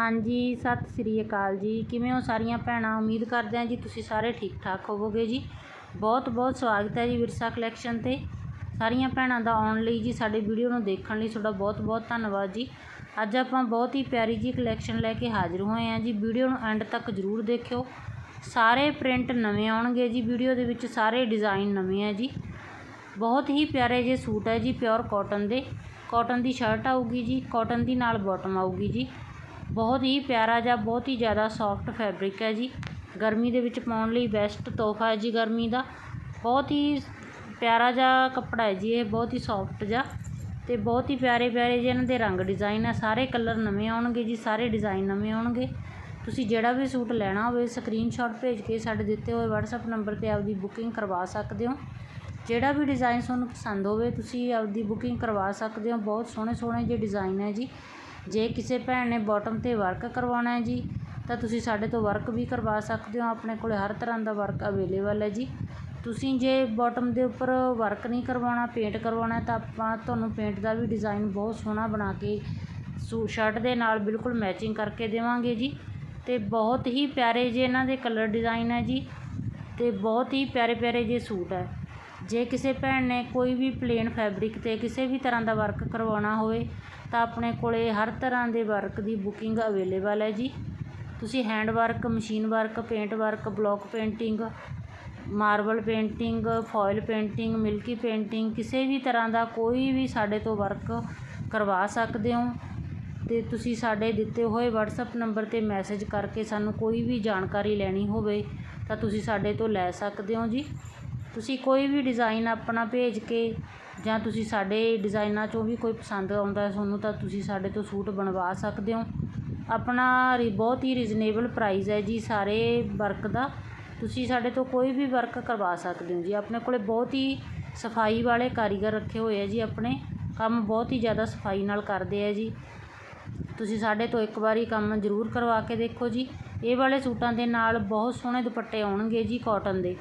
ਹਾਂਜੀ, ਸਤਿ ਸ੍ਰੀ ਅਕਾਲ ਜੀ। ਕਿਵੇਂ ਹੋ ਸਾਰੀਆਂ ਭੈਣਾਂ? ਉਮੀਦ ਕਰਦੇ ਹਾਂ ਜੀ ਤੁਸੀਂ ਸਾਰੇ ਠੀਕ ਠਾਕ ਹੋਵੋਗੇ ਜੀ। ਬਹੁਤ ਬਹੁਤ ਸਵਾਗਤ ਹੈ ਜੀ ਵਿਰਸਾ ਕਲੈਕਸ਼ਨ ਤੇ। ਸਾਰੀਆਂ ਭੈਣਾਂ ਦਾ ਆਉਣ ਲਈ ਜੀ ਸਾਡੇ ਵੀਡੀਓ ਨੂੰ ਦੇਖਣ ਲਈ ਤੁਹਾਡਾ ਬਹੁਤ ਬਹੁਤ ਧੰਨਵਾਦ ਜੀ। ਅੱਜ ਆਪਾਂ ਬਹੁਤ ਹੀ ਪਿਆਰੀ ਜੀ ਕਲੈਕਸ਼ਨ ਲੈ ਕੇ ਹਾਜ਼ਰ ਹੋਏ ਹਾਂ ਜੀ। ਵੀਡੀਓ ਨੂੰ ਐਂਡ ਤੱਕ ਜ਼ਰੂਰ ਦੇਖਿਓ। ਸਾਰੇ ਪ੍ਰਿੰਟ ਨਵੇਂ ਆਉਣਗੇ ਜੀ ਵੀਡੀਓ ਦੇ ਵਿੱਚ, ਸਾਰੇ ਡਿਜ਼ਾਈਨ ਨਵੇਂ ਆ ਜੀ। ਬਹੁਤ ਹੀ ਪਿਆਰੇ ਜਿਹੇ ਸੂਟ ਹੈ ਜੀ, ਪਿਓਰ ਕਾਟਨ ਦੇ। ਕਾਟਨ ਦੀ ਸ਼ਰਟ ਆਊਗੀ ਜੀ, ਕਾਟਨ ਦੀ ਨਾਲ ਬਾਟਮ ਆਊਗੀ ਜੀ। ਬਹੁਤ ਹੀ ਪਿਆਰਾ ਜਿਹਾ ਬਹੁਤ ਹੀ ਜ਼ਿਆਦਾ ਸੋਫਟ ਫੈਬਰਿਕ ਹੈ ਜੀ। ਗਰਮੀ ਦੇ ਵਿੱਚ ਪਾਉਣ ਲਈ ਬੈਸਟ ਤੋਹਫਾ ਹੈ ਜੀ ਗਰਮੀ ਦਾ। ਬਹੁਤ ਹੀ ਪਿਆਰਾ ਜਿਹਾ ਕੱਪੜਾ ਹੈ ਜੀ ਇਹ, ਬਹੁਤ ਹੀ ਸੋਫਟ ਜਿਹਾ ਅਤੇ ਬਹੁਤ ਹੀ ਪਿਆਰੇ ਪਿਆਰੇ ਜਿਹੇ ਇਹਨਾਂ ਦੇ ਰੰਗ ਡਿਜ਼ਾਈਨ ਆ ਸਾਰੇ ਕਲਰ ਨਵੇਂ ਆਉਣਗੇ ਜੀ, ਸਾਰੇ ਡਿਜ਼ਾਈਨ ਨਵੇਂ ਆਉਣਗੇ। ਤੁਸੀਂ ਜਿਹੜਾ ਵੀ ਸੂਟ ਲੈਣਾ ਹੋਵੇ ਸਕਰੀਨਸ਼ਾਟ ਭੇਜ ਕੇ ਸਾਡੇ ਦਿੱਤੇ ਹੋਏ WhatsApp ਨੰਬਰ ਤੇ ਆਪਦੀ ਬੁਕਿੰਗ ਕਰਵਾ ਸਕਦੇ ਹੋ। ਜਿਹੜਾ ਵੀ ਡਿਜ਼ਾਈਨ ਤੁਹਾਨੂੰ ਪਸੰਦ ਹੋਵੇ, ਤੁਸੀਂ ਆਪਦੀ ਬੁਕਿੰਗ ਕਰਵਾ ਸਕਦੇ ਹੋ। ਬਹੁਤ ਸੋਹਣੇ ਸੋਹਣੇ ਜਿਹੇ ਡਿਜ਼ਾਈਨ ਹੈ ਜੀ। ਜੇ ਕਿਸੇ ਭੈਣ ਨੇ ਬੋਟਮ ਤੇ ਵਰਕ ਕਰਵਾਉਣਾ ਹੈ ਜੀ, ਤਾਂ ਤੁਸੀਂ ਸਾਡੇ ਤੋਂ ਵਰਕ ਵੀ ਕਰਵਾ ਸਕਦੇ ਹੋ। ਆਪਣੇ ਕੋਲ ਹਰ ਤਰ੍ਹਾਂ ਦਾ ਵਰਕ ਅਵੇਲੇਬਲ ਹੈ ਜੀ। ਤੁਸੀਂ ਜੇ ਬੋਟਮ ਦੇ ਉੱਪਰ ਵਰਕ ਨਹੀਂ ਕਰਵਾਉਣਾ ਪੇਂਟ ਕਰਵਾਉਣਾ ਤਾਂ ਆਪਾਂ ਤੁਹਾਨੂੰ ਪੇਂਟ ਦਾ ਵੀ ਡਿਜ਼ਾਈਨ ਬਹੁਤ ਸੋਹਣਾ ਬਣਾ ਕੇ ਸੂ ਸ਼ਰਟ ਦੇ ਨਾਲ ਬਿਲਕੁਲ ਮੈਚਿੰਗ ਕਰਕੇ ਦੇਵਾਂਗੇ ਜੀ। ਤੇ ਬਹੁਤ ਹੀ ਪਿਆਰੇ ਜੇ ਇਹਨਾਂ ਦੇ ਕਲਰ ਡਿਜ਼ਾਈਨ ਹੈ ਜੀ, ਤੇ ਬਹੁਤ ਹੀ ਪਿਆਰੇ ਪਿਆਰੇ ਜਿਹੇ ਸੂਟ ਹੈ। ਜੇ ਕਿਸੇ ਭੈਣ ਨੇ ਕੋਈ ਵੀ ਪਲੇਨ ਫੈਬਰਿਕ ਤੇ ਕਿਸੇ ਵੀ ਤਰ੍ਹਾਂ ਦਾ ਵਰਕ ਕਰਵਾਉਣਾ ਹੋਵੇ ਤਾਂ ਆਪਣੇ ਕੋਲੇ ਹਰ ਤਰ੍ਹਾਂ ਦੇ ਵਰਕ ਦੀ ਬੁਕਿੰਗ ਅਵੇਲੇਬਲ ਹੈ ਜੀ। ਤੁਸੀਂ hand work, machine work, paint work, block painting, marble painting, foil painting, milky painting, ਕਿਸੇ ਵੀ ਤਰ੍ਹਾਂ ਦਾ ਕੋਈ ਵੀ ਸਾਡੇ ਤੋਂ ਵਰਕ ਕਰਵਾ ਸਕਦੇ ਹੋ। ਤੇ ਤੁਸੀਂ ਸਾਡੇ ਦਿੱਤੇ ਹੋਏ WhatsApp ਨੰਬਰ ਤੇ ਮੈਸੇਜ ਕਰਕੇ ਸਾਨੂੰ ਕੋਈ ਵੀ ਜਾਣਕਾਰੀ ਲੈਣੀ ਹੋਵੇ ਤਾਂ ਤੁਸੀਂ ਸਾਡੇ ਤੋਂ ਲੈ ਸਕਦੇ ਹੋ ਜੀ। ਤੁਸੀਂ ਕੋਈ ਵੀ ਡਿਜ਼ਾਈਨ ਆਪਣਾ ਭੇਜ ਕੇ ਜਾਂ ਤੁਸੀਂ ਸਾਡੇ ਡਿਜ਼ਾਇਨਾਂ 'ਚੋਂ ਵੀ ਕੋਈ ਪਸੰਦ ਆਉਂਦਾ ਤੁਹਾਨੂੰ, ਤਾਂ ਤੁਸੀਂ ਸਾਡੇ ਤੋਂ ਸੂਟ ਬਣਵਾ ਸਕਦੇ ਹੋ। ਆਪਣਾ ਰੀ, ਬਹੁਤ ਹੀ ਰੀਜ਼ਨੇਬਲ ਪ੍ਰਾਈਜ਼ ਹੈ ਜੀ ਸਾਰੇ ਵਰਕ ਦਾ। ਤੁਸੀਂ ਸਾਡੇ ਤੋਂ ਕੋਈ ਵੀ ਵਰਕ ਕਰਵਾ ਸਕਦੇ ਹੋ ਜੀ। ਆਪਣੇ ਕੋਲ ਬਹੁਤ ਹੀ ਸਫ਼ਾਈ ਵਾਲੇ ਕਾਰੀਗਰ ਰੱਖੇ ਹੋਏ ਆ ਜੀ ਆਪਣੇ। ਕੰਮ ਬਹੁਤ ਹੀ ਜ਼ਿਆਦਾ ਸਫ਼ਾਈ ਨਾਲ ਕਰਦੇ ਆ ਜੀ। ਤੁਸੀਂ ਸਾਡੇ ਤੋਂ ਇੱਕ ਵਾਰੀ ਕੰਮ ਜ਼ਰੂਰ ਕਰਵਾ ਕੇ ਦੇਖੋ ਜੀ। ਇਹ ਵਾਲੇ ਸੂਟਾਂ ਦੇ ਨਾਲ ਬਹੁਤ ਸੋਹਣੇ ਦੁਪੱਟੇ ਆਉਣਗੇ ਜੀ ਕਾਟਨ ਦੇ।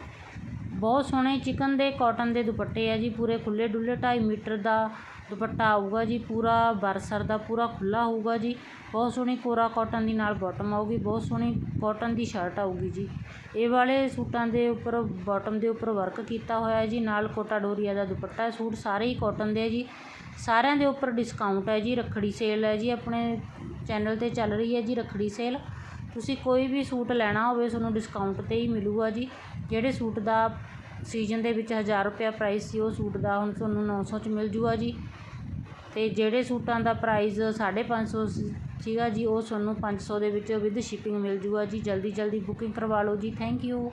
ਬਹੁਤ ਸੋਹਣੇ ਚਿਕਨ ਦੇ ਕਾਟਨ ਦੇ ਦੁਪੱਟੇ ਆ ਜੀ, ਪੂਰੇ ਖੁੱਲੇ ਡੁੱਲੇ 2.5 ਮੀਟਰ ਦਾ ਦੁਪੱਟਾ ਆਊਗਾ ਜੀ, ਪੂਰਾ ਬਰਸਰ ਦਾ ਪੂਰਾ ਖੁੱਲਾ ਹੋਊਗਾ ਜੀ। ਬਹੁਤ ਸੋਹਣੀ ਕੋਰਾ ਕਾਟਨ ਦੀ ਨਾਲ ਬਾਟਮ ਆਊਗੀ, ਬਹੁਤ ਸੋਹਣੀ ਕਾਟਨ ਦੀ ਸ਼ਰਟ ਆਊਗੀ ਜੀ। ਇਹ ਵਾਲੇ ਸੂਟਾਂ ਦੇ ਉੱਪਰ ਬਾਟਮ ਦੇ ਉੱਪਰ ਵਰਕ ਕੀਤਾ ਹੋਇਆ ਜੀ, ਨਾਲ ਕੋਟਾ ਡੋਰੀਆ ਦਾ ਦੁਪੱਟਾ ਹੈ, ਸੂਟ ਸਾਰੇ ਹੀ ਕਾਟਨ ਦੇ ਹੈ ਜੀ। ਸਾਰਿਆਂ ਦੇ ਉੱਪਰ ਡਿਸਕਾਊਂਟ ਹੈ ਜੀ, ਰੱਖੜੀ ਸੇਲ ਹੈ ਜੀ, ਆਪਣੇ ਚੈਨਲ ਤੇ ਚੱਲ ਰਹੀ ਹੈ ਜੀ, ਰੱਖੜੀ ਸੇਲ ਤੁਸੀਂ ਕੋਈ ਵੀ ਸੂਟ ਲੈਣਾ ਹੋਵੇ, ਤੁਹਾਨੂੰ ਡਿਸਕਾਊਂਟ ਤੇ ਹੀ ਮਿਲੂਗਾ ਜੀ। ਜਿਹੜੇ ਸੂਟ ਦਾ ਸੀਜ਼ਨ ਦੇ ਵਿੱਚ ਹਜ਼ਾਰ ਰੁਪਇਆ ਪ੍ਰਾਈਸ ਸੀ, ਉਹ ਸੂਟ ਦਾ ਹੁਣ ਤੁਹਾਨੂੰ ਨੌ ਸੌ ਚ ਮਿਲ ਜੂਗਾ ਜੀ। ਅਤੇ ਜਿਹੜੇ ਸੂਟਾਂ ਦਾ ਪ੍ਰਾਈਜ਼ ਸਾਢੇ ਪੰਜ ਸੌ ਸੀਗਾ ਜੀ, ਉਹ ਤੁਹਾਨੂੰ ਪੰਜ ਸੌ ਦੇ ਵਿੱਚ ਵਿਦ ਸ਼ਿਪਿੰਗ ਮਿਲ ਜੂਗਾ ਜੀ। ਜਲਦੀ ਜਲਦੀ ਬੁਕਿੰਗ ਕਰਵਾ ਲਓ ਜੀ। Thank you